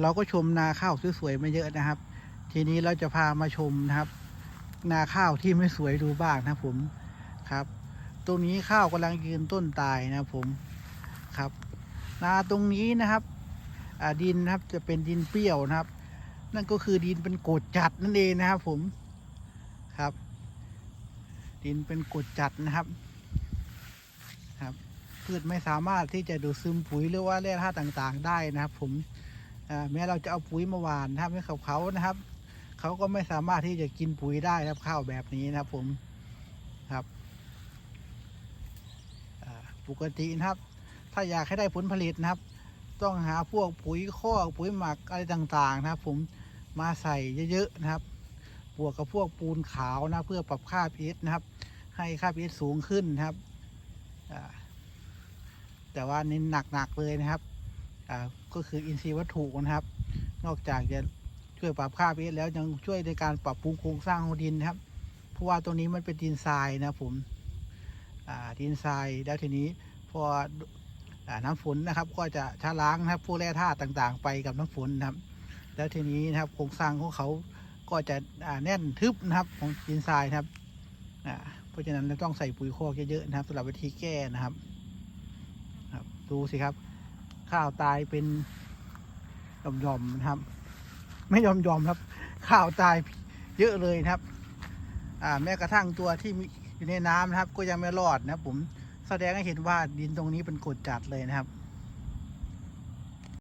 เราก็ชมนาข้าวสวยๆมาเยอะนะครับ ทีนี้เราจะพามาชมนะครับ นาข้าวที่ไม่สวยดูบ้างนะผมครับ ตรงนี้ข้าวกำลังยืนต้นตายนะผมครับ นาตรงนี้นะครับดินนะครับจะเป็นดินเปรี้ยวนะครับ นั่นก็คือดินเป็นกรดจัดนั่นเองนะครับผมครับ ดินเป็นกรดจัดนะครับครับพืชไม่สามารถที่จะดูดซึมปุ๋ยหรือว่าแร่ธาตุต่างๆ ได้นะครับ ผม แม้เราจะเอาปุ๋ยมาหวานนะครับให้กับเขานะครับเขาก็ไม่สามารถที่จะกินปุ๋ยได้นะครับข้าวแบบนี้นะครับผมครับปกตินะครับ ถ้าอยากให้ได้ผลผลิตนะครับ ต้องหาพวกปุ๋ยคอกปุ๋ยหมักอะไรต่างๆ นะครับ ผมมาใส่เยอะๆนะครับ บวกกับพวกปูนขาวนะเพื่อปรับค่า pH นะครับ ให้ค่า pH สูงขึ้นนะครับแต่ว่าน้นหนักๆเลยนะครับ ก็คืออินทรีย์วัตถุนะครับ นอกจากจะช่วยปรับค่า pH แล้วยังช่วยในการปรับปรุงโครงสร้างของดินนะครับ เพราะว่าตรงนี้มันเป็นดินทรายนะผมดินทรายแล้วทีนี้พออน้ำฝนนะครับ ก็จะชะล้างนะครับพวกแร่ธาตุต่างๆ ไปกับน้ำฝนนะครับ แล้วทีนี้นะครับโครงสร้างของเขาก็จะแน่นทึบนะครับของดินทรายนะครับเพราะฉะนั้นเราต้องใส่ปุ๋ยคอกเยอะๆนะครับสำหรับวิธีแก้นะครับ ดูสิครับ ข้าวตายเป็นหย่อมๆนะครับ ไม่ยอมยอมๆครับ ข้าวตายเยอะเลยนะครับ อ่าแม้กระทั่งตัวที่อยู่ในน้ำนะครับ ก็ยังไม่รอดนะครับ ผมแสดงให้เห็นว่าดินตรงนี้เป็นกรดจัดเลยนะครับ